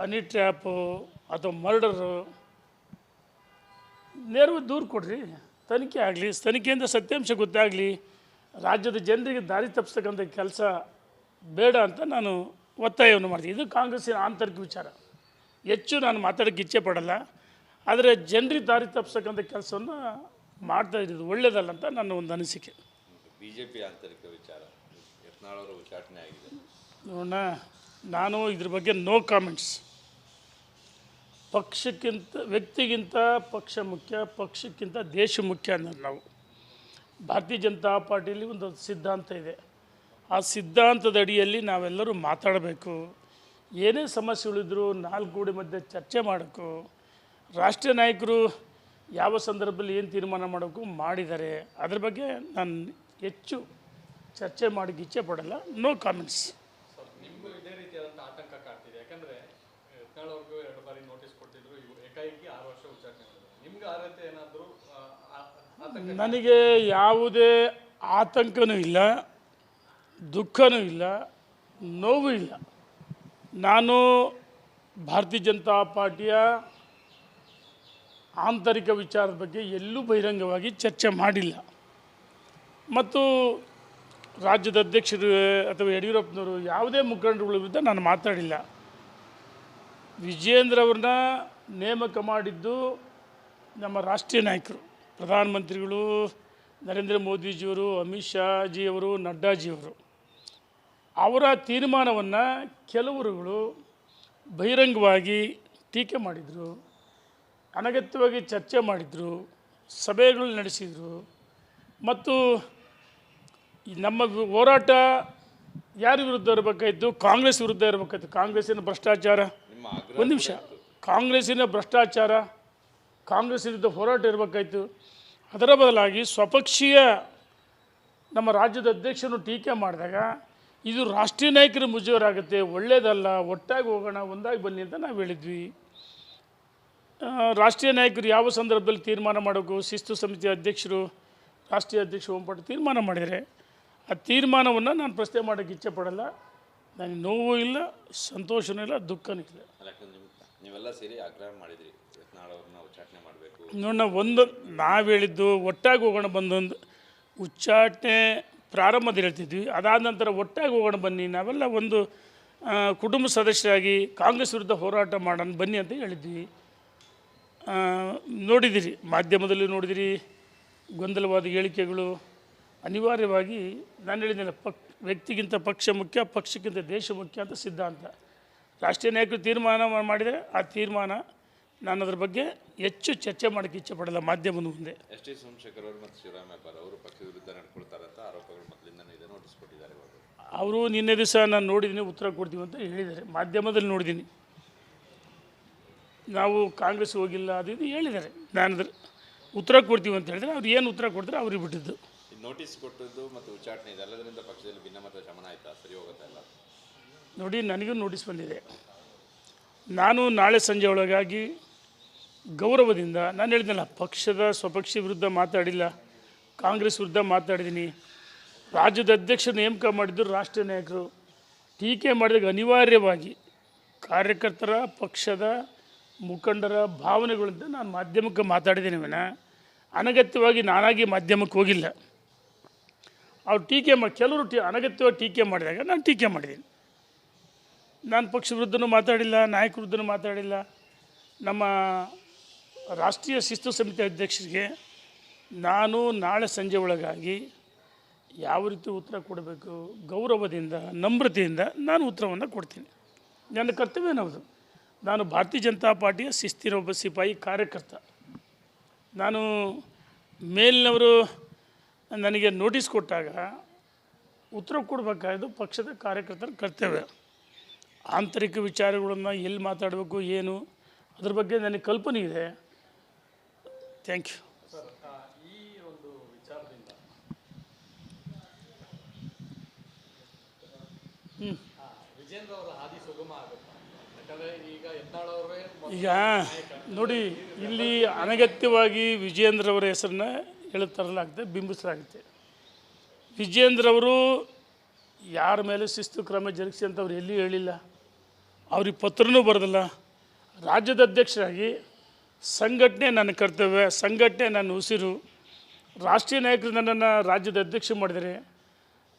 ಹನಿ trap ಅಥವಾ murder ನೇರವಾಗಿ ದೂರು ಕೊಡ್ರಿ. ತನಿಖೆ ಆಗಲಿ ತನಿಖೆಯಿಂದ ಸತ್ಯಾಂಶ ಗೊತ್ತಾಗಲಿ ರಾಜ್ಯದ ಜನರಿಗೆ ದಾರಿ ತಪ್ಪಿಸ್ತಕ್ಕಂಥ ಕೆಲಸ ಬೇಡ ಅಂತ ನಾನು ಒತ್ತಾಯವನ್ನು ಮಾಡ್ತೀನಿ. ಇದು ಕಾಂಗ್ರೆಸ್ಸಿನ ಆಂತರಿಕ ವಿಚಾರ. ಹೆಚ್ಚು ನಾನು ಮಾತಾಡೋಕ್ಕೆ ಇಚ್ಛೆ ಪಡಲ್ಲ. ಆದರೆ ಜನರಿಗೆ ದಾರಿ ತಪ್ಪಿಸ್ತಕ್ಕಂಥ ಕೆಲಸವನ್ನು ಮಾಡ್ತಾ ಇರೋದು ಒಳ್ಳೆಯದಲ್ಲ ಅಂತ ನನ್ನ ಒಂದು ಅನಿಸಿಕೆ. ಬಿ ಜೆ ಪಿ ಆಂತರಿಕ ವಿಚಾರ ಯತ್ನಾಳವರು ಉಚ್ಚಾಟನೆ ಆಗಿದೆ. ನೋಡೋಣ. ನಾನು ಇದ್ರ ಬಗ್ಗೆ ನೋ ಕಾಮೆಂಟ್ಸ್ ಪಕ್ಷಕ್ಕಿಂತ, ವ್ಯಕ್ತಿಗಿಂತ ಪಕ್ಷ ಮುಖ್ಯ, ಪಕ್ಷಕ್ಕಿಂತ ದೇಶ ಮುಖ್ಯ ಅನ್ನೋದು ನಾವು. ಭಾರತೀಯ ಜನತಾ ಪಾರ್ಟಿಯಲ್ಲಿ ಒಂದು ಸಿದ್ಧಾಂತ ಇದೆ. ಆ ಸಿದ್ಧಾಂತದ ಅಡಿಯಲ್ಲಿ ನಾವೆಲ್ಲರೂ ಮಾತಾಡಬೇಕು. ಏನೇ ಸಮಸ್ಯೆಗಳಿದ್ರೂ ನಾಲ್ಕು ಗೋಡೆ ಮಧ್ಯೆ ಚರ್ಚೆ ಮಾಡಬೇಕು. ರಾಷ್ಟ್ರೀಯ ನಾಯಕರು ಯಾವ ಸಂದರ್ಭದಲ್ಲಿ ಏನು ತೀರ್ಮಾನ ಮಾಡಬೇಕು ಮಾಡಿದ್ದಾರೆ. ಅದ್ರ ಬಗ್ಗೆ ನಾನು ಹೆಚ್ಚು ಚರ್ಚೆ ಮಾಡೋಕ್ಕೆ ಇಚ್ಛೆ ಪಡಲ್ಲ. ನೋ ಕಾಮೆಂಟ್ಸ್ ಇದೇ ರೀತಿಯಾದಂಥ ಆತಂಕ ಕಾಡ್ತಿದೆ ಯಾಕಂದ್ರೆ ಎರಡು ಬಾರಿ ನೋಟಿಸ್ ಆರು ವರ್ಷ ನಿಮ್ಗೆ ಅರ್ಹತೆ ನನಗೆ ಯಾವುದೇ ಆತಂಕನೂ ಇಲ್ಲ, ದುಃಖನೂ ಇಲ್ಲ, ನೋವು ಇಲ್ಲ. ನಾನು ಭಾರತೀಯ ಜನತಾ ಪಾರ್ಟಿಯ ಆಂತರಿಕ ವಿಚಾರದ ಬಗ್ಗೆ ಎಲ್ಲೂ ಬಹಿರಂಗವಾಗಿ ಚರ್ಚೆ ಮಾಡಿಲ್ಲ. ಮತ್ತು ರಾಜ್ಯದ ಅಧ್ಯಕ್ಷರು ಅಥವಾ ಯಡಿಯೂರಪ್ಪನವರು ಯಾವುದೇ ಮುಖಂಡರುಗಳ ವಿರುದ್ಧ ನಾನು ಮಾತಾಡಿಲ್ಲ. ವಿಜೇಂದ್ರ ಅವ್ರನ್ನ ನೇಮಕ ಮಾಡಿದ್ದು ನಮ್ಮ ರಾಷ್ಟ್ರೀಯ ನಾಯಕರು ಪ್ರಧಾನಮಂತ್ರಿಗಳು ನರೇಂದ್ರ ಮೋದಿಜಿಯವರು ಅಮಿತ್ ಶಾಜಿಯವರು ನಡ್ಡಾಜಿಯವರು. ಅವರ ತೀರ್ಮಾನವನ್ನು ಕೆಲವರುಗಳು ಬಹಿರಂಗವಾಗಿ ಟೀಕೆ ಮಾಡಿದರು ಅನಗತ್ಯವಾಗಿ ಚರ್ಚೆ ಮಾಡಿದರು ಸಭೆಗಳು ನಡೆಸಿದರು. ಮತ್ತು ನಮ್ಮ ಹೋರಾಟ ಯಾರ ವಿರುದ್ಧ ಇರಬೇಕಾಯಿತು? ಕಾಂಗ್ರೆಸ್ ವಿರುದ್ಧ ಇರಬೇಕಾಯ್ತು? ಕಾಂಗ್ರೆಸ್ಸಿನ ಭ್ರಷ್ಟಾಚಾರ? ಒಂದು ನಿಮಿಷ. ಕಾಂಗ್ರೆಸ್ಸಿನ ಭ್ರಷ್ಟಾಚಾರ ಕಾಂಗ್ರೆಸ್ ವಿರುದ್ಧ ಹೋರಾಟ ಇರಬೇಕಾಯಿತು. ಅದರ ಬದಲಾಗಿ ಸ್ವಪಕ್ಷೀಯ ನಮ್ಮ ರಾಜ್ಯದ ಅಧ್ಯಕ್ಷರು ಟೀಕೆ ಮಾಡಿದಾಗ ಇದು ರಾಷ್ಟ್ರೀಯ ನಾಯಕರ ಮುಜುಗರಾಗುತ್ತೆ ಒಳ್ಳೆಯದಲ್ಲ ಒಟ್ಟಾಗಿ ಹೋಗೋಣ, ಒಂದಾಗಿ ಬನ್ನಿ ಅಂತ ನಾವು ಹೇಳಿದ್ವಿ. ರಾಷ್ಟ್ರೀಯ ನಾಯಕರು ಯಾವ ಸಂದರ್ಭದಲ್ಲಿ ತೀರ್ಮಾನ ಮಾಡಬೇಕು ಶಿಸ್ತು ಸಮಿತಿ ಅಧ್ಯಕ್ಷರು, ರಾಷ್ಟ್ರೀಯ ಅಧ್ಯಕ್ಷ ಓಂಪಟ್ಟು ತೀರ್ಮಾನ ಮಾಡಿದರೆ, ಆ ತೀರ್ಮಾನವನ್ನು ನಾನು ಪ್ರಶ್ನೆ ಮಾಡೋಕ್ಕೆ ಇಚ್ಛೆ ಪಡಲ್ಲ. ನನಗೆ ನೋವು ಇಲ್ಲ, ಸಂತೋಷನೂ ಇಲ್ಲ, ದುಃಖನೂ ಇಲ್ಲ. ನೀವೆಲ್ಲ ಸೇರಿ ಆಗ್ರಹ ಮಾಡಿದ್ರಿ. ಉಚ್ಚಾಟನೆ ಮಾಡಬೇಕು. ನೋಡೋಣ ಒಂದು, ನಾವು ಹೇಳಿದ್ದು ಒಟ್ಟಾಗಿ ಹೋಗೋಣ ಬಂದೊಂದು ಉಚ್ಚಾಟನೆ ಪ್ರಾರಂಭದಲ್ಲಿ ಹೇಳ್ತಿದ್ವಿ. ಅದಾದ ನಂತರ ಒಟ್ಟಾಗಿ ಹೋಗೋಣ ಬನ್ನಿ, ನಾವೆಲ್ಲ ಒಂದು ಕುಟುಂಬ ಸದಸ್ಯರಾಗಿ ಕಾಂಗ್ರೆಸ್ ವಿರುದ್ಧ ಹೋರಾಟ ಮಾಡೋಣ ಬನ್ನಿ ಅಂತ ಹೇಳಿದ್ವಿ. ನೋಡಿದಿರಿ, ಮಾಧ್ಯಮದಲ್ಲಿ ನೋಡಿದಿರಿ, ಗೊಂದಲವಾದ ಹೇಳಿಕೆಗಳು. ಅನಿವಾರ್ಯವಾಗಿ ನಾನು ಹೇಳಿದ್ದೇನೆ ಪಕ್, ವ್ಯಕ್ತಿಗಿಂತ ಪಕ್ಷ ಮುಖ್ಯ, ಪಕ್ಷಕ್ಕಿಂತ ದೇಶ ಮುಖ್ಯ ಅಂತ ಸಿದ್ಧಾಂತ. ರಾಷ್ಟ್ರೀಯ ನಾಯಕರು ತೀರ್ಮಾನ ಮಾಡಿದರೆ ಆ ತೀರ್ಮಾನ ನಾನು ಅದರ ಬಗ್ಗೆ ಹೆಚ್ಚು ಚರ್ಚೆ ಮಾಡೋಕ್ಕೆ ಇಚ್ಛೆ ಪಡಲ್ಲ ಮಾಧ್ಯಮದ ಮುಂದೆ. ಎಸ್ ಟಿ ಸೋಮಶೇಖರ್ ಅವರು ಮತ್ತು ಅವರು ಪಕ್ಷದ ವಿರುದ್ಧ ಅಂತ ಆರೋಪಗಳು ಮೊದಲಿಂದನೇ ಇದೆ ನೋಟಿಸ್ ಕೊಟ್ಟಿದ್ದಾರೆ ಅವರು ನಿನ್ನೆ ದಿವಸ ನಾನು ನೋಡಿದ್ದೀನಿ ಉತ್ತರ ಕೊಡ್ತೀವಿ ಅಂತ ಹೇಳಿದ್ದಾರೆ ಮಾಧ್ಯಮದಲ್ಲಿ ನೋಡಿದ್ದೀನಿ. ನಾವು ಕಾಂಗ್ರೆಸ್ ಹೋಗಿಲ್ಲ ಅದು ಇದು ಹೇಳಿದ್ದಾರೆ ನಾನು ಅದ್ರ ಉತ್ತರ ಕೊಡ್ತೀವಿ ಅಂತ ಹೇಳಿದರೆ ಅವ್ರು ಏನು ಉತ್ತರ ಕೊಡ್ತಾರೆ ಅವ್ರಿಗೆ ಬಿಟ್ಟಿದ್ದು. ನೋಟಿಸ್ ಕೊಟ್ಟದ್ದು ಮತ್ತು ಉಚ್ಚಾಟನೆ ಇದೆಲ್ಲದರಿಂದ ಪಕ್ಷದಲ್ಲಿ ಭಿನ್ನಮತ ಶಮನ ಆಯಿತಾ? ಸರಿ ಹೋಗುತ್ತಾ ಎಲ್ಲ ನೋಡಿ, ನನಗೂ ನೋಟಿಸ್ ಬಂದಿದೆ. ನಾನು ನಾಳೆ ಸಂಜೆ ಒಳಗಾಗಿ ಗೌರವದಿಂದ, ನಾನು ಹೇಳಿದ್ನಲ್ಲ, ಪಕ್ಷದ ಸ್ವಪಕ್ಷಿ ವಿರುದ್ಧ ಮಾತಾಡಿಲ್ಲ, ಕಾಂಗ್ರೆಸ್ ವಿರುದ್ಧ ಮಾತಾಡಿದ್ದೀನಿ. ರಾಜ್ಯದ ಅಧ್ಯಕ್ಷ ನೇಮಕ ಮಾಡಿದ್ದು ರಾಷ್ಟ್ರೀಯ ನಾಯಕರು. ಟೀಕೆ ಮಾಡಿದಾಗ ಅನಿವಾರ್ಯವಾಗಿ ಕಾರ್ಯಕರ್ತರ, ಪಕ್ಷದ ಮುಖಂಡರ ಭಾವನೆಗಳಿಂದ ನಾನು ಮಾಧ್ಯಮಕ್ಕೆ ಮಾತಾಡಿದ್ದೀನಿ ವಿನ ಅನಗತ್ಯವಾಗಿ ನಾನಾಗಿ ಮಾಧ್ಯಮಕ್ಕೆ ಹೋಗಿಲ್ಲ. ಅವ್ರು ಟೀಕೆ ಮಾಡಿ ಕೆಲವರು ಟೀ, ಅನಗತ್ಯವಾಗಿ ಟೀಕೆ ಮಾಡಿದಾಗ ನಾನು ಟೀಕೆ ಮಾಡಿದ್ದೀನಿ. ನಾನು ಪಕ್ಷ ವಿರುದ್ಧನೂ ಮಾತಾಡಿಲ್ಲ, ನಾಯಕ ವಿರುದ್ಧನೂ ಮಾತಾಡಿಲ್ಲ. ನಮ್ಮ ರಾಷ್ಟ್ರೀಯ ಶಿಸ್ತು ಸಮಿತಿ ಅಧ್ಯಕ್ಷರಿಗೆ ನಾನು ನಾಳೆ ಸಂಜೆ ಒಳಗಾಗಿ ಯಾವ ರೀತಿ ಉತ್ತರ ಕೊಡಬೇಕು, ಗೌರವದಿಂದ, ನಮ್ರತೆಯಿಂದ ನಾನು ಉತ್ತರವನ್ನು ಕೊಡ್ತೀನಿ. ನನ್ನ ಕರ್ತವ್ಯ ನಮ್ಮದು ನಾನು ಭಾರತೀಯ ಜನತಾ ಪಾರ್ಟಿಯ ಶಿಸ್ತಿನ ಒಬ್ಬ ಸಿಪಾಯಿ ಕಾರ್ಯಕರ್ತ. ನಾನು ಮೇಲಿನವರು ನನಗೆ ನೋಟಿಸ್ ಕೊಟ್ಟಾಗ ಉತ್ತರ ಕೊಡಬೇಕಾದ್ದು ಪಕ್ಷದ ಕಾರ್ಯಕರ್ತರ ಕರ್ತವ್ಯ. ಆಂತರಿಕ ವಿಚಾರಗಳನ್ನು ಎಲ್ಲಿ ಮಾತಾಡಬೇಕು, ಏನು? ಅದ್ರ ಬಗ್ಗೆ ನನಗೆ ಕಲ್ಪನೆ ಇದೆ. ಥ್ಯಾಂಕ್ ಯು ಯಾಕಂದ್ರೆ ಈಗ ನೋಡಿ, ಇಲ್ಲಿ ಅನಗತ್ಯವಾಗಿ ವಿಜಯೇಂದ್ರ ಅವರ ಹೆಸರನ್ನ ಹೇಳುತ್ತರಲಾಗುತ್ತೆ ಬಿಂಬಿಸಲಾಗುತ್ತೆ ವಿಜಯೇಂದ್ರವರು ಯಾರ ಮೇಲೆ ಶಿಸ್ತು ಕ್ರಮ ಜರುಗಿಸಿ ಅಂತ ಅವ್ರು ಎಲ್ಲಿ ಹೇಳಿಲ್ಲ? ಅವ್ರಿಗೆ ಪತ್ರನೂ ಬರೋದಿಲ್ಲ. ರಾಜ್ಯದ ಅಧ್ಯಕ್ಷರಾಗಿ ಸಂಘಟನೆ ನನ್ನ ಕರ್ತವ್ಯ, ಸಂಘಟನೆ ನನ್ನ ಉಸಿರು. ರಾಷ್ಟ್ರೀಯ ನಾಯಕರು ನನ್ನನ್ನು ರಾಜ್ಯದ ಅಧ್ಯಕ್ಷ ಮಾಡಿದರೆ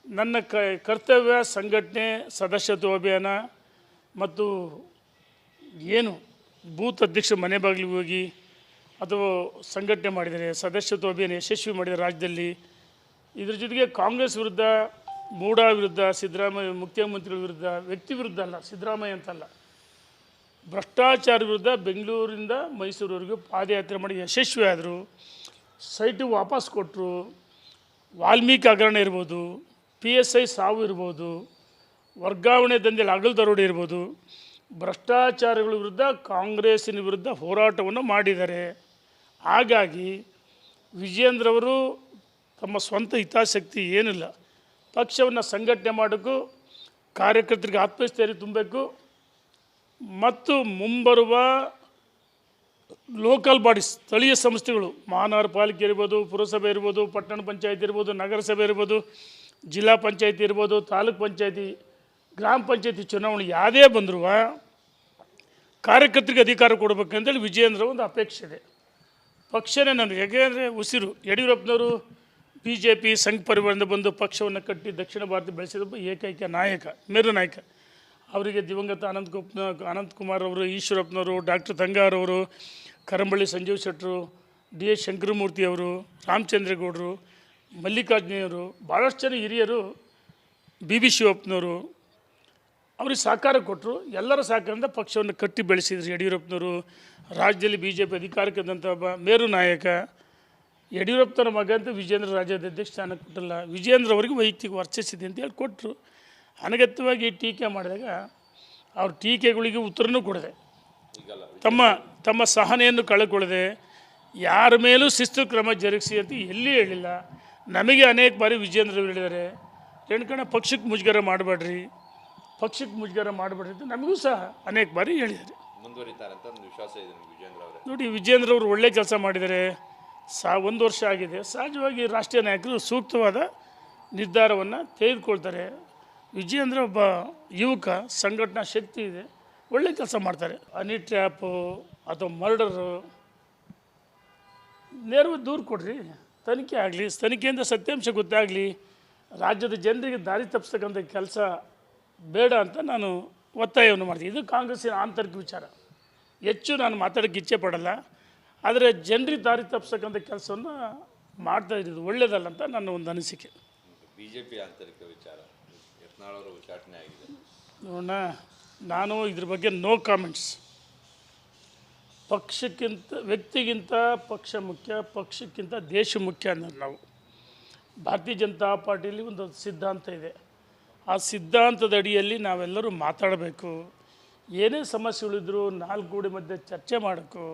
ನನ್ನ ಕ, ಕರ್ತವ್ಯ ಸಂಘಟನೆ ಸದಸ್ಯತ್ವ ಅಭಿಯಾನ ಮತ್ತು ಏನು ಬೂತ್ ಅಧ್ಯಕ್ಷ ಮನೆ ಬಾಗಿಲಿಗೆ ಹೋಗಿ ಅಥವಾ ಸಂಘಟನೆ ಮಾಡಿದರೆ ಸದಸ್ಯತ್ವ ಅಭಿಯಾನ ಯಶಸ್ವಿ ಮಾಡಿದರೆ ರಾಜ್ಯದಲ್ಲಿ. ಇದ್ರ ಜೊತೆಗೆ ಕಾಂಗ್ರೆಸ್ ವಿರುದ್ಧ ಮೂಡ ವಿರುದ್ಧ ಸಿದ್ದರಾಮಯ್ಯ ಮುಖ್ಯಮಂತ್ರಿ ವಿರುದ್ಧ, ವ್ಯಕ್ತಿ ವಿರುದ್ಧ ಅಲ್ಲ, ಸಿದ್ದರಾಮಯ್ಯ ಅಂತಲ್ಲ. ಭ್ರಷ್ಟಾಚಾರ ವಿರುದ್ಧ ಬೆಂಗಳೂರಿಂದ ಮೈಸೂರುವರೆಗೂ ಪಾದಯಾತ್ರೆ ಮಾಡಿ ಯಶಸ್ವಿ ಆದರು, ಸೈಟು ವಾಪಸ್ ಕೊಟ್ಟರು ವಾಲ್ಮೀಕಿ ಹಗರಣ ಇರ್ಬೋದು, ಪಿ ಎಸ್ ಐ ಸಾವು ಇರ್ಬೋದು, ವರ್ಗಾವಣೆ ದಂಧೆಯಲ್ಲಿ ಅಗಲು ದರೋಡೆ ಇರ್ಬೋದು, ಭ್ರಷ್ಟಾಚಾರಗಳ ವಿರುದ್ಧ ಕಾಂಗ್ರೆಸ್ಸಿನ ವಿರುದ್ಧ ಹೋರಾಟವನ್ನು ಮಾಡಿದ್ದಾರೆ ಹಾಗಾಗಿ ವಿಜಯೇಂದ್ರವರು ತಮ್ಮ ಸ್ವಂತ ಹಿತಾಸಕ್ತಿ ಏನಿಲ್ಲ. ಪಕ್ಷವನ್ನು ಸಂಘಟನೆ ಮಾಡೋಕ್ಕೂ ಕಾರ್ಯಕರ್ತರಿಗೆ ಆತ್ಮಸ್ಥೈರ್ಯ ತುಂಬಬೇಕು ಮತ್ತು ಮುಂಬರುವ ಲೋಕಲ್ ಬಾಡೀಸ್ ಸ್ಥಳೀಯ ಸಂಸ್ಥೆಗಳು ಮಹಾನಗರ ಪಾಲಿಕೆ ಇರ್ಬೋದು, ಪುರಸಭೆ ಇರ್ಬೋದು, ಪಟ್ಟಣ ಪಂಚಾಯತ್ ಇರ್ಬೋದು, ನಗರಸಭೆ ಇರ್ಬೋದು, ಜಿಲ್ಲಾ ಪಂಚಾಯತಿ ಇರ್ಬೋದು, ತಾಲೂಕ್ ಪಂಚಾಯತಿ, ಗ್ರಾಮ ಪಂಚಾಯತಿ ಚುನಾವಣೆ ಯಾವುದೇ ಬಂದರೂ ಕಾರ್ಯಕರ್ತರಿಗೆ ಅಧಿಕಾರ ಕೊಡಬೇಕಂತೇಳಿ ವಿಜಯೇಂದ್ರ ಒಂದು ಅಪೇಕ್ಷೆ ಇದೆ. ಪಕ್ಷನೇ ನನಗೆ, ಯಾಕೆಂದರೆ ಉಸಿರು, ಯಡಿಯೂರಪ್ಪನವರು ಬಿ ಜೆ ಪಿ ಸಂಘ ಪರಿವಾರದಿಂದ ಬಂದು ಪಕ್ಷವನ್ನು ಕಟ್ಟಿ ದಕ್ಷಿಣ ಭಾರತ ಬೆಳೆಸಿದ ಏಕೈಕ ನಾಯಕ, ಮೇರು ನಾಯಕ. ಅವರಿಗೆ ದಿವಂಗತ ಅನಂತ್ ಗುಪ್, ಅನಂತ್ ಕುಮಾರ್ ಅವರು, ಈಶ್ವರಪ್ಪನವರು, ಡಾಕ್ಟರ್ ತಂಗಾರವರು ಕರಂಬಳ್ಳಿ ಸಂಜೀವ್ ಶೆಟ್ಟರು, ಡಿ ಎಸ್ ಶಂಕರಮೂರ್ತಿ ಅವರು, ರಾಮಚಂದ್ರೇಗೌಡರು ಮಲ್ಲಿಕಾರ್ಜುನಿಯವರು ಭಾಳಷ್ಟು ಜನ ಹಿರಿಯರು, ಬಿ ಬಿ ಶಿವಪ್ಪನವರು. ಅವ್ರಿಗೆ ಸಹಕಾರ ಕೊಟ್ಟರು ಎಲ್ಲರ ಸಹಕಾರದಿಂದ ಪಕ್ಷವನ್ನು ಕಟ್ಟಿ ಬೆಳೆಸಿದ್ರು ಯಡಿಯೂರಪ್ಪನವರು. ರಾಜ್ಯದಲ್ಲಿ ಬಿ ಜೆ ಪಿ ಅಧಿಕಾರಕ್ಕೆ ಬಂದಂಥ ಮೇರು ನಾಯಕ ಯಡಿಯೂರಪ್ಪನ ಮಗ ಅಂತ ವಿಜೇಂದ್ರ ರಾಜ್ಯದ ಅಧ್ಯಕ್ಷ ಸ್ಥಾನ ಕೊಟ್ಟಲ್ಲ. ವಿಜೇಂದ್ರ ಅವರಿಗೆ ವೈಯಕ್ತಿಕ ವರ್ಚಸ್ಸಿದೆ ಅಂತ ಹೇಳಿ ಕೊಟ್ಟರು ಅನಗತ್ಯವಾಗಿ ಟೀಕೆ ಮಾಡಿದಾಗ ಅವ್ರ ಟೀಕೆಗಳಿಗೆ ಉತ್ತರನೂ ಕೊಡದೆ ತಮ್ಮ ತಮ್ಮ ಸಹನೆಯನ್ನು ಕಳೆಕೊಳ್ಳದೆ ಯಾರ ಮೇಲೂ ಶಿಸ್ತು ಕ್ರಮ ಜರುಗಿಸಿ ಅಂತ ಎಲ್ಲಿ ಹೇಳಿಲ್ಲ. ನಮಗೆ ಅನೇಕ ಬಾರಿ ವಿಜೇಂದ್ರ ಅವರು ಹೇಳಿದ್ದಾರೆ ರೇಣುಕಣ್ಣ ಪಕ್ಷಕ್ಕೆ ಮುಜುಗರ ಮಾಡಬೇಡ್ರಿ. ಪಕ್ಷಕ್ಕೆ ಮುಜುಗರ ಮಾಡಬೇಡ್ರಿ ಅಂತ ನಮಗೂ ಸಹ ಅನೇಕ ಬಾರಿ ಹೇಳಿದ್ದಾರೆ. ಮುಂದುವರಿತಾರೆ ಅಂತ ಒಂದು ವಿಶ್ವಾಸ ಇದೆ ವಿಜೇಂದ್ರ ಅವರು? ನೋಡಿ ವಿಜೇಂದ್ರ ಅವರು ಒಳ್ಳೆ ಕೆಲಸ ಮಾಡಿದ್ದಾರೆ. ಸಾ ಒಂದು ವರ್ಷ ಆಗಿದೆ. ಸಹಜವಾಗಿ ರಾಷ್ಟ್ರೀಯ ನಾಯಕರು ಸೂಕ್ತವಾದ ನಿರ್ಧಾರವನ್ನು ತೆಗೆದುಕೊಳ್ತಾರೆ. ವಿಜೇಂದ್ರ ಒಬ್ಬ ಯುವಕ, ಸಂಘಟನಾ ಶಕ್ತಿ ಇದೆ. ಒಳ್ಳೆ ಕೆಲಸ ಮಾಡ್ತಾರೆ. ಹನಿ ಟ್ರ್ಯಾಪು ಅಥವಾ ಮರ್ಡರು, ನೆರವು ದೂರು ಕೊಡ್ರಿ. ತನಿಖೆ ಆಗಲಿ ತನಿಖೆಯಿಂದ ಸತ್ಯಾಂಶ ಗೊತ್ತಾಗಲಿ. ರಾಜ್ಯದ ಜನರಿಗೆ ದಾರಿ ತಪ್ಪಿಸ್ತಕ್ಕಂಥ ಕೆಲಸ ಬೇಡ ಅಂತ ನಾನು ಒತ್ತಾಯವನ್ನು ಮಾಡ್ತೀನಿ. ಇದು ಕಾಂಗ್ರೆಸ್ಸಿನ ಆಂತರಿಕ ವಿಚಾರ. ಹೆಚ್ಚು ನಾನು ಮಾತಾಡೋಕ್ಕೆ ಇಚ್ಛೆ ಪಡಲ್ಲ. ಆದರೆ ಜನರಿಗೆ ದಾರಿ ತಪ್ಪಿಸ್ತಕ್ಕಂಥ ಕೆಲಸವನ್ನು ಮಾಡ್ತಾ ಇರೋದು ಒಳ್ಳೇದಲ್ಲ ಅಂತ ನನ್ನ ಒಂದು ಅನಿಸಿಕೆ. ಬಿ ಜೆ ಪಿ ಆಂತರಿಕ ವಿಚಾರ ಯತ್ನಾಳ್ ಅವರ ಉಚ್ಚಾಟನೆ ಆಗಿದೆ. ನೋಡೋಣ ನಾನು ಇದ್ರ ಬಗ್ಗೆ ನೋ ಕಾಮೆಂಟ್ಸ್ ಪಕ್ಷಕ್ಕಿಂತ ವ್ಯಕ್ತಿಗಿಂತ ಪಕ್ಷ ಮುಖ್ಯ ಪಕ್ಷಕ್ಕಿಂತ ದೇಶ ಮುಖ್ಯ ಅನ್ನೋದು ನಾವು. ಭಾರತೀಯ ಜನತಾ ಪಾರ್ಟಿಯಲ್ಲಿ ಒಂದು ಸಿದ್ಧಾಂತ ಇದೆ. ಆ ಸಿದ್ಧಾಂತದ ಅಡಿಯಲ್ಲಿ ನಾವೆಲ್ಲರೂ ಮಾತಾಡಬೇಕು. ಏನೇ ಸಮಸ್ಯೆಗಳಿದ್ರು ನಾಲ್ಕು ಗೋಡೆ ಮಧ್ಯೆ ಚರ್ಚೆ ಮಾಡೋಕ್ಕೂ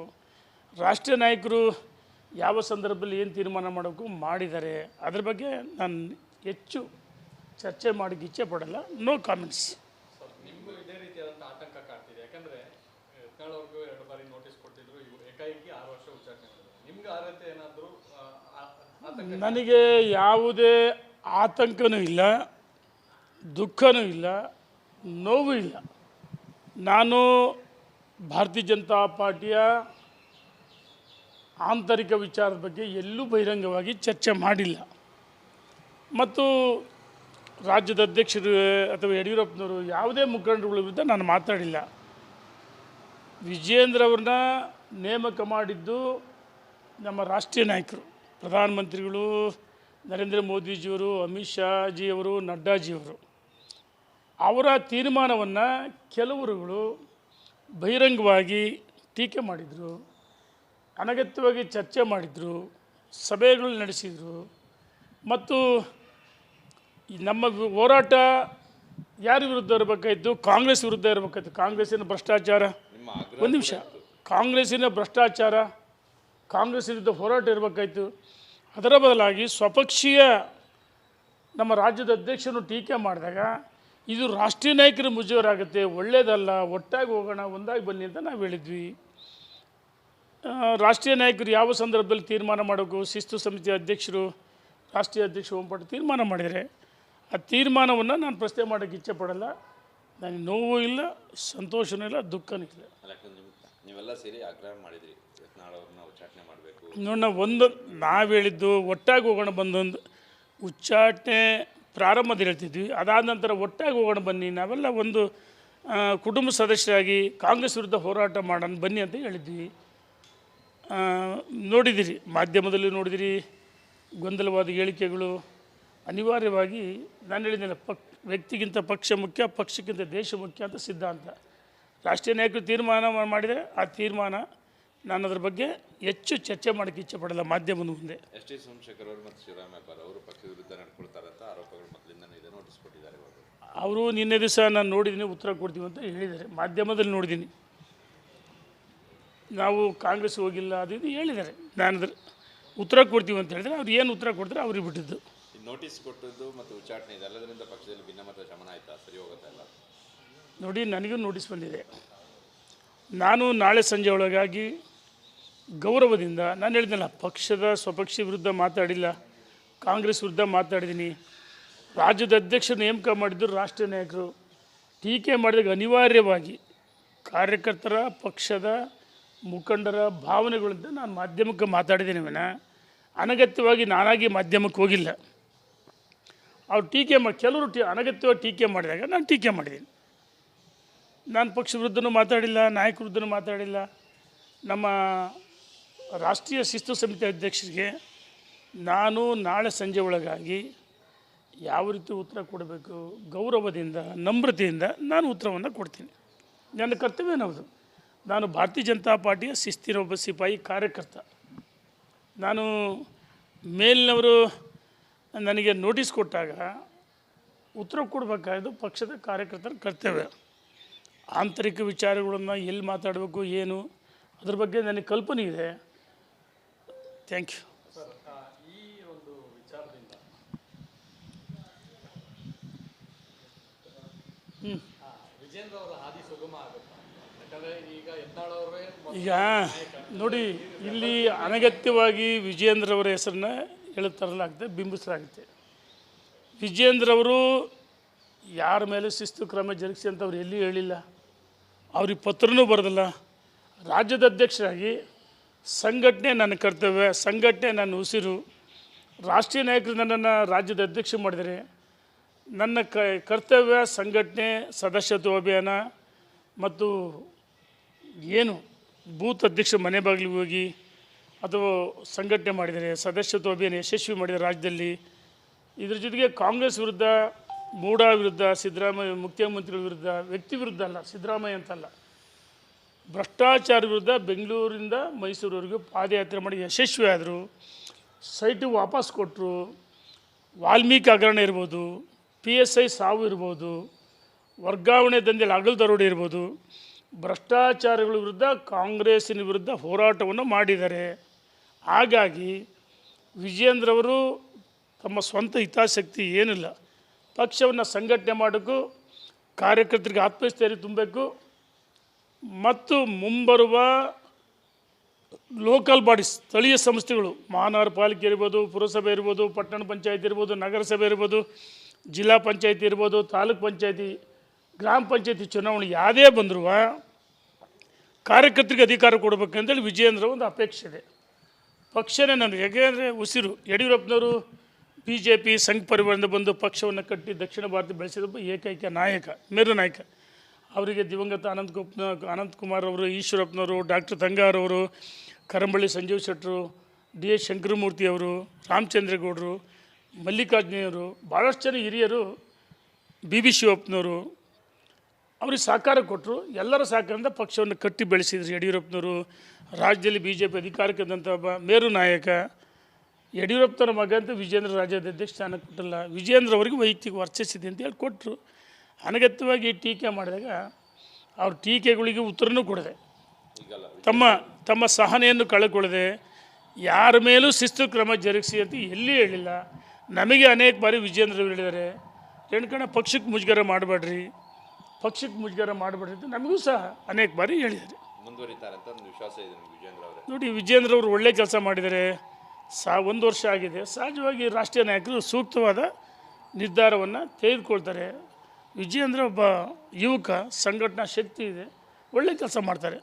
ರಾಷ್ಟ್ರೀಯ ನಾಯಕರು ಯಾವ ಸಂದರ್ಭದಲ್ಲಿ ಏನು ತೀರ್ಮಾನ ಮಾಡಬೇಕು ಮಾಡಿದ್ದಾರೆ ಅದ್ರ ಬಗ್ಗೆ ನಾನು ಹೆಚ್ಚು ಚರ್ಚೆ ಮಾಡಿ ಇಚ್ಛೆ ಪಡಲ್ಲ. ನೋ ಕಾಮೆಂಟ್ಸ್ ನನಗೆ ಯಾವುದೇ ಆತಂಕನೂ ಇಲ್ಲ, ದುಃಖನೂ ಇಲ್ಲ, ನೋವು ಇಲ್ಲ. ನಾನು ಭಾರತೀಯ ಜನತಾ ಪಾರ್ಟಿಯ ಆಂತರಿಕ ವಿಚಾರದ ಬಗ್ಗೆ ಎಲ್ಲೂ ಬಹಿರಂಗವಾಗಿ ಚರ್ಚೆ ಮಾಡಿಲ್ಲ. ಮತ್ತು ರಾಜ್ಯದ ಅಧ್ಯಕ್ಷರು ಅಥವಾ ಯಡಿಯೂರಪ್ಪನವರು ಯಾವುದೇ ಮುಖಂಡರುಗಳ ವಿರುದ್ಧ ನಾನು ಮಾತಾಡಿಲ್ಲ. ವಿಜಯೇಂದ್ರ ಅವ್ರನ್ನ ನೇಮಕ ಮಾಡಿದ್ದು ನಮ್ಮ ರಾಷ್ಟ್ರೀಯ ನಾಯಕರು, ಪ್ರಧಾನಮಂತ್ರಿಗಳು ನರೇಂದ್ರ ಮೋದಿಜಿಯವರು, ಅಮಿತ್ ಶಾ ಜಿಯವರು ನಡ್ಡಾಜಿಯವರು. ಅವರ ತೀರ್ಮಾನವನ್ನು ಕೆಲವರುಗಳು ಬಹಿರಂಗವಾಗಿ ಟೀಕೆ ಮಾಡಿದರು. ಅನಗತ್ಯವಾಗಿ ಚರ್ಚೆ ಮಾಡಿದರು ಸಭೆಗಳು ನಡೆಸಿದರು. ಮತ್ತು ನಮ್ಮ ಹೋರಾಟ ಯಾರ ವಿರುದ್ಧ ಇರಬೇಕಾಯಿತು? ಕಾಂಗ್ರೆಸ್ ವಿರುದ್ಧ ಇರಬೇಕಾಯ್ತು. ಕಾಂಗ್ರೆಸ್ಸಿನ ಭ್ರಷ್ಟಾಚಾರ. ಒಂದು ನಿಮಿಷ. ಕಾಂಗ್ರೆಸ್ಸಿನ ಭ್ರಷ್ಟಾಚಾರ ಕಾಂಗ್ರೆಸ್ ವಿರುದ್ಧ ಹೋರಾಟ ಇರಬೇಕಾಯ್ತು. ಅದರ ಬದಲಾಗಿ ಸ್ವಪಕ್ಷೀಯ ನಮ್ಮ ರಾಜ್ಯದ ಅಧ್ಯಕ್ಷರು ಟೀಕೆ ಮಾಡಿದಾಗ ಇದು ರಾಷ್ಟ್ರೀಯ ನಾಯಕರ ಮುಜುವರಾಗುತ್ತೆ ಒಳ್ಳೆಯದಲ್ಲ ಒಟ್ಟಾಗಿ ಹೋಗೋಣ ಒಂದಾಗಿ ಬನ್ನಿ ಅಂತ ನಾವು ಹೇಳಿದ್ವಿ. ರಾಷ್ಟ್ರೀಯ ನಾಯಕರು ಯಾವ ಸಂದರ್ಭದಲ್ಲಿ ತೀರ್ಮಾನ ಮಾಡಬೇಕು ಶಿಸ್ತು ಸಮಿತಿ ಅಧ್ಯಕ್ಷರು ರಾಷ್ಟ್ರೀಯ ಅಧ್ಯಕ್ಷ ಓಂಪಾಟ ತೀರ್ಮಾನ ಮಾಡಿದರೆ ಆ ತೀರ್ಮಾನವನ್ನು ನಾನು ಪ್ರಶ್ನೆ ಮಾಡೋಕ್ಕೆ ಇಚ್ಛೆ ಪಡಲ್ಲ. ನನಗೆ ನೋವು ಇಲ್ಲ ಸಂತೋಷನೂ ಇಲ್ಲ ದುಃಖನೂ ಇಲ್ಲ. ನೀವೆಲ್ಲ ಸೇರಿ ಆಗ್ರಹ ಮಾಡಿದ್ರಿ. ಉಚ್ಚಾಟನೆ ಮಾಡಬೇಕು. ನೋಡಿ ನಾವು ಒಂದು ನಾವು ಹೇಳಿದ್ದು ಒಟ್ಟಾಗಿ ಹೋಗೋಣ ಬಂದೊಂದು ಉಚ್ಚಾಟನೆ ಪ್ರಾರಂಭದಲ್ಲಿ ಹೇಳ್ತಿದ್ವಿ. ಅದಾದ ನಂತರ ಒಟ್ಟಾಗಿ ಹೋಗೋಣ ಬನ್ನಿ ನಾವೆಲ್ಲ ಒಂದು ಕುಟುಂಬ ಸದಸ್ಯರಾಗಿ ಕಾಂಗ್ರೆಸ್ ವಿರುದ್ಧ ಹೋರಾಟ ಮಾಡೋಣ ಬನ್ನಿ ಅಂತ ಹೇಳಿದ್ವಿ. ನೋಡಿದಿರಿ ಮಾಧ್ಯಮದಲ್ಲಿ ನೋಡಿದಿರಿ ಗೊಂದಲವಾದ ಹೇಳಿಕೆಗಳು. ಅನಿವಾರ್ಯವಾಗಿ ನಾನು ಹೇಳಿದ್ದೇನೆ ಪಕ್ ವ್ಯಕ್ತಿಗಿಂತ ಪಕ್ಷ ಮುಖ್ಯ ಪಕ್ಷಕ್ಕಿಂತ ದೇಶ ಮುಖ್ಯ ಅಂತ ಸಿದ್ಧಾಂತ. ರಾಷ್ಟ್ರೀಯ ನಾಯಕರು ತೀರ್ಮಾನ ಮಾಡಿದರೆ ಆ ತೀರ್ಮಾನ ನಾನು ಅದ್ರ ಬಗ್ಗೆ ಹೆಚ್ಚು ಚರ್ಚೆ ಮಾಡೋಕ್ಕೆ ಇಚ್ಛೆ ಪಡಲ್ಲ ಮಾಧ್ಯಮದ ಮುಂದೆ. ಎಸ್ ಟಿ ಸೋಮಶೇಖರ್ ಅವರು ಮತ್ತು ಅವರು ಪಕ್ಷದ ವಿರುದ್ಧ ನಡ್ಕೊಳ್ತಾರೆ ಅಂತ ಆರೋಪಗಳು ಮೊದಲಿಂದನೂ ಇದೆ ನೋಟಿಸ್ ಕೊಟ್ಟಿದ್ದಾರೆ ಅವರು ನಿನ್ನೆ ದಿವಸ ನಾನು ನೋಡಿದ್ದೀನಿ ಉತ್ತರ ಕೊಡ್ತೀವಿ ಅಂತ ಹೇಳಿದ್ದಾರೆ. ಮಾಧ್ಯಮದಲ್ಲಿ ನೋಡಿದ್ದೀನಿ. ನಾವು ಕಾಂಗ್ರೆಸ್ ಹೋಗಿಲ್ಲ ಅದು ಇದು ಹೇಳಿದ್ದಾರೆ. ನಾನಂದ್ರೆ ಉತ್ತರ ಕೊಡ್ತೀವಿ ಅಂತ ಹೇಳಿದ್ರೆ ಅವ್ರು ಏನು ಉತ್ತರ ಕೊಡ್ತಾರೆ ಅವ್ರಿಗೆ ಬಿಟ್ಟಿದ್ದು. ನೋಟಿಸ್ ಕೊಟ್ಟದ್ದು ಮತ್ತು ಉಚ್ಚಾಟನೆ ಇದೆಲ್ಲದರಿಂದ ಪಕ್ಷದಲ್ಲಿ ಭಿನ್ನಮತ ಶಮನ ಆಯ್ತಾ? ಸರಿ ಹೋಗುತ್ತಾ ಎಲ್ಲ ನೋಡಿ ನನಗೂ ನೋಟಿಸ್ ಬಂದಿದೆ. ನಾನು ನಾಳೆ ಸಂಜೆ ಒಳಗಾಗಿ ಗೌರವದಿಂದ ನಾನು ಹೇಳಿದ್ನಲ್ಲ ಪಕ್ಷದ ಸ್ವಪಕ್ಷಿ ವಿರುದ್ಧ ಮಾತಾಡಿಲ್ಲ ಕಾಂಗ್ರೆಸ್ ವಿರುದ್ಧ ಮಾತಾಡಿದ್ದೀನಿ. ರಾಜ್ಯದ ಅಧ್ಯಕ್ಷ ನೇಮಕ ಮಾಡಿದ್ದು ರಾಷ್ಟ್ರೀಯ ನಾಯಕರು. ಟೀಕೆ ಮಾಡಿದಾಗ ಅನಿವಾರ್ಯವಾಗಿ ಕಾರ್ಯಕರ್ತರ ಪಕ್ಷದ ಮುಖಂಡರ ಭಾವನೆಗಳಿಂದ ನಾನು ಮಾಧ್ಯಮಕ್ಕೆ ಮಾತಾಡಿದ್ದೀನಿ ವಿನ ಅನಗತ್ಯವಾಗಿ ನಾನಾಗಿ ಮಾಧ್ಯಮಕ್ಕೆ ಹೋಗಿಲ್ಲ. ಅವ್ರು ಟೀಕೆ ಮಾಡಿ ಕೆಲವರು ಟೀ, ಅನಗತ್ಯವಾಗಿ ಟೀಕೆ ಮಾಡಿದಾಗ ನಾನು ಟೀಕೆ ಮಾಡಿದ್ದೀನಿ. ನಾನು ಪಕ್ಷ ವಿರುದ್ಧನೂ ಮಾತಾಡಿಲ್ಲ ನಾಯಕ ವಿರುದ್ಧನೂ ಮಾತಾಡಿಲ್ಲ. ನಮ್ಮ ರಾಷ್ಟ್ರೀಯ ಶಿಸ್ತು ಸಮಿತಿ ಅಧ್ಯಕ್ಷರಿಗೆ ನಾನು ನಾಳೆ ಸಂಜೆ ಒಳಗಾಗಿ ಯಾವ ರೀತಿ ಉತ್ತರ ಕೊಡಬೇಕು, ಗೌರವದಿಂದ, ನಮ್ರತೆಯಿಂದ ನಾನು ಉತ್ತರವನ್ನು ಕೊಡ್ತೀನಿ. ನನ್ನ ಕರ್ತವ್ಯನೌದು ನಾನು ಭಾರತೀಯ ಜನತಾ ಪಾರ್ಟಿಯ ಶಿಸ್ತಿನ ಒಬ್ಬ ಸಿಪಾಯಿ ಕಾರ್ಯಕರ್ತ. ನಾನು ಮೇಲಿನವರು ನನಗೆ ನೋಟಿಸ್ ಕೊಟ್ಟಾಗ ಉತ್ತರ ಕೊಡಬೇಕಾದ್ದು ಪಕ್ಷದ ಕಾರ್ಯಕರ್ತರ ಕರ್ತವ್ಯ. ಆಂತರಿಕ ವಿಚಾರಗಳನ್ನು ಎಲ್ಲಿ ಮಾತಾಡಬೇಕು ಏನು ಅದ್ರ ಬಗ್ಗೆ ನನಗೆ ಕಲ್ಪನೆ ಇದೆ. Thank you. ಸರ್ ಈಗ ನೋಡಿ ಇಲ್ಲಿ ಅನಗತ್ಯವಾಗಿ ವಿಜಯೇಂದ್ರವರ ಹೆಸರನ್ನ ಹೇಳುತ್ತರಲಾಗುತ್ತೆ ಬಿಂಬಿಸಲಾಗುತ್ತೆ ವಿಜಯೇಂದ್ರವರು ಯಾರ ಮೇಲೆ ಶಿಸ್ತು ಕ್ರಮ ಜರುಗಿಸಿ ಅಂತ ಅವ್ರು ಎಲ್ಲಿ ಹೇಳಿಲ್ಲ? ಅವ್ರಿಗೆ ಪತ್ರನೂ ಬರೆದಿಲ್ಲ. ರಾಜ್ಯದ ಅಧ್ಯಕ್ಷರಾಗಿ ಸಂಘಟನೆ ನನ್ನ ಕರ್ತವ್ಯ ಸಂಘಟನೆ ನನ್ನ ಉಸಿರು. ರಾಷ್ಟ್ರೀಯ ನಾಯಕರು ನನ್ನನ್ನು ರಾಜ್ಯದ ಅಧ್ಯಕ್ಷ ಮಾಡಿದರೆ ನನ್ನ ಕ ಕರ್ತವ್ಯ ಸಂಘಟನೆ ಸದಸ್ಯತ್ವ ಅಭಿಯಾನ ಮತ್ತು ಏನು ಬೂತ್ ಅಧ್ಯಕ್ಷ ಮನೆ ಬಾಗಿಲಿಗೆ ಹೋಗಿ ಅಥವಾ ಸಂಘಟನೆ ಮಾಡಿದರೆ, ಸದಸ್ಯತ್ವ ಅಭಿಯಾನ ಯಶಸ್ವಿ ಮಾಡಿದರೆ ರಾಜ್ಯದಲ್ಲಿ, ಇದ್ರ ಜೊತೆಗೆ ಕಾಂಗ್ರೆಸ್ ವಿರುದ್ಧ, ಮೂಡಾ ವಿರುದ್ಧ, ಸಿದ್ದರಾಮಯ್ಯ ಮುಖ್ಯಮಂತ್ರಿಗಳ ವಿರುದ್ಧ, ವ್ಯಕ್ತಿ ವಿರುದ್ಧ ಅಲ್ಲ, ಸಿದ್ದರಾಮಯ್ಯ ಅಂತಲ್ಲ, ಭ್ರಷ್ಟಾಚಾರ ವಿರುದ್ಧ ಬೆಂಗಳೂರಿಂದ ಮೈಸೂರವರೆಗೂ ಪಾದಯಾತ್ರೆ ಮಾಡಿ ಯಶಸ್ವಿ ಆದರು ಸೈಟಿಗೆ ವಾಪಸ್ ಕೊಟ್ಟರು ವಾಲ್ಮೀಕಿ ಹಗರಣ ಇರ್ಬೋದು, ಪಿ ಎಸ್ ಐ ಸಾವು ಇರ್ಬೋದು, ವರ್ಗಾವಣೆ ದಂಧೆಯಲ್ಲಿ ಹಗಲು ದರೋಡೆ ಇರ್ಬೋದು ಭ್ರಷ್ಟಾಚಾರಗಳ ವಿರುದ್ಧ ಕಾಂಗ್ರೆಸ್ಸಿನ ವಿರುದ್ಧ ಹೋರಾಟವನ್ನು ಮಾಡಿದ್ದಾರೆ ಹಾಗಾಗಿ ವಿಜಯೇಂದ್ರವರು ತಮ್ಮ ಸ್ವಂತ ಹಿತಾಸಕ್ತಿ ಏನಿಲ್ಲ, ಪಕ್ಷವನ್ನು ಸಂಘಟನೆ ಮಾಡೋಕ್ಕೂ ಕಾರ್ಯಕರ್ತರಿಗೆ ಆತ್ಮಸ್ಥೈರ್ಯ ತುಂಬಬೇಕು, ಮತ್ತು ಮುಂಬರುವ ಲೋಕಲ್ ಬಾಡೀಸ್ ಸ್ಥಳೀಯ ಸಂಸ್ಥೆಗಳು, ಮಹಾನಗರ ಪಾಲಿಕೆ ಇರ್ಬೋದು, ಪುರಸಭೆ ಇರ್ಬೋದು, ಪಟ್ಟಣ ಪಂಚಾಯತ್ ಇರ್ಬೋದು, ನಗರಸಭೆ ಇರ್ಬೋದು, ಜಿಲ್ಲಾ ಪಂಚಾಯತಿ ಇರ್ಬೋದು, ತಾಲೂಕ್ ಪಂಚಾಯತಿ, ಗ್ರಾಮ ಪಂಚಾಯತಿ ಚುನಾವಣೆ ಯಾವುದೇ ಬಂದರೂ ಕಾರ್ಯಕರ್ತರಿಗೆ ಅಧಿಕಾರ ಕೊಡಬೇಕಂತೇಳಿ ವಿಜಯೇಂದ್ರ ಒಂದು ಅಪೇಕ್ಷೆ ಇದೆ. ಪಕ್ಷನೇ ನನಗೆ ಯಾಕೆಂದರೆ ಉಸಿರು, ಯಡಿಯೂರಪ್ಪನವರು ಬಿ ಜೆ ಪಿ ಸಂಘ ಪರಿವಾರದಿಂದ ಬಂದು ಪಕ್ಷವನ್ನು ಕಟ್ಟಿ ದಕ್ಷಿಣ ಭಾರತ ಬೆಳೆಸಿದ ಏಕೈಕ ನಾಯಕ, ಮೇರು ನಾಯಕ. ಅವರಿಗೆ ದಿವಂಗತ ಅನಂತ್ ಕುಪ್ ಅನಂತ್ ಕುಮಾರ್ ಅವರು, ಈಶ್ವರಪ್ಪನವರು, ಡಾಕ್ಟರ್ ತಂಗಾರವರು ಕರಂಬಳ್ಳಿ ಸಂಜೀವ್ ಶೆಟ್ಟರು, ಡಿ ಎಸ್ ಶಂಕರಮೂರ್ತಿ ಅವರು, ರಾಮಚಂದ್ರೇಗೌಡರು ಮಲ್ಲಿಕಾರ್ಜುನಿಯವರು ಭಾಳಷ್ಟು ಜನ ಹಿರಿಯರು, ಬಿ ಬಿ ಶಿವಪ್ಪನವರು ಅವ್ರಿಗೆ ಸಹಕಾರ ಕೊಟ್ಟರು ಎಲ್ಲರ ಸಹಕಾರದಿಂದ ಪಕ್ಷವನ್ನು ಕಟ್ಟಿ ಬೆಳೆಸಿದ್ರು. ಯಡಿಯೂರಪ್ಪನವರು, ರಾಜ್ಯದಲ್ಲಿ ಬಿ ಜೆ ಪಿ ಅಧಿಕಾರಕ್ಕೆ ಬಂದಂಥ ಒಬ್ಬ ಮೇರು ನಾಯಕ. ಯಡಿಯೂರಪ್ಪನ ಮಗ ಅಂತ ವಿಜೇಂದ್ರ ರಾಜ್ಯದ ಅಧ್ಯಕ್ಷ ಸ್ಥಾನ ಕೊಟ್ಟಿಲ್ಲ. ವಿಜೇಂದ್ರ ಅವರಿಗೆ ವೈಯಕ್ತಿಕ ವರ್ಚಸ್ಸಿದೆ ಅಂತ ಹೇಳಿ ಕೊಟ್ಟರು ಅನಗತ್ಯವಾಗಿ ಟೀಕೆ ಮಾಡಿದಾಗ ಅವ್ರ ಟೀಕೆಗಳಿಗೆ ಉತ್ತರನೂ ಕೊಡದೆ ತಮ್ಮ ತಮ್ಮ ಸಹನೆಯನ್ನು ಕಳೆಕೊಳ್ಳದೆ ಯಾರ ಮೇಲೂ ಶಿಸ್ತು ಕ್ರಮ ಜರುಗಿಸಿ ಅಂತ ಎಲ್ಲಿ ಹೇಳಿಲ್ಲ. ನಮಗೆ ಅನೇಕ ಬಾರಿ ವಿಜೇಂದ್ರ ಹೇಳಿದ್ದಾರೆ. ರೇಣುಕಣ್ಣ, ಪಕ್ಷಕ್ಕೆ ಮುಜುಗರ ಮಾಡಬೇಡ್ರಿ. ಪಕ್ಷಕ್ಕೆ ಮುಜುಗರ ಮಾಡಿಬಿಟ್ಟಿದ್ದು ನಮಗೂ ಸಹ ಅನೇಕ ಬಾರಿ ಹೇಳಿದ್ದಾರೆ. ಮುಂದುವರಿತಾರೆ ಅಂತ ಒಂದು ವಿಶ್ವಾಸ ಇದೆ ವಿಜೇಂದ್ರ ಅವರೇ. ನೋಡಿ ವಿಜೇಂದ್ರ ಅವರು ಒಳ್ಳೆ ಕೆಲಸ ಮಾಡಿದ್ದಾರೆ. ಸಾ ಒಂದು ವರ್ಷ ಆಗಿದೆ. ಸಹಜವಾಗಿ ರಾಷ್ಟ್ರೀಯ ನಾಯಕರು ಸೂಕ್ತವಾದ ನಿರ್ಧಾರವನ್ನು ತೆಗೆದುಕೊಳ್ತಾರೆ. ವಿಜೇಂದ್ರ ಅಂದರೆ ಒಬ್ಬ ಯುವಕ ಸಂಘಟನಾ ಶಕ್ತಿ ಇದೆ. ಒಳ್ಳೆ ಕೆಲಸ ಮಾಡ್ತಾರೆ.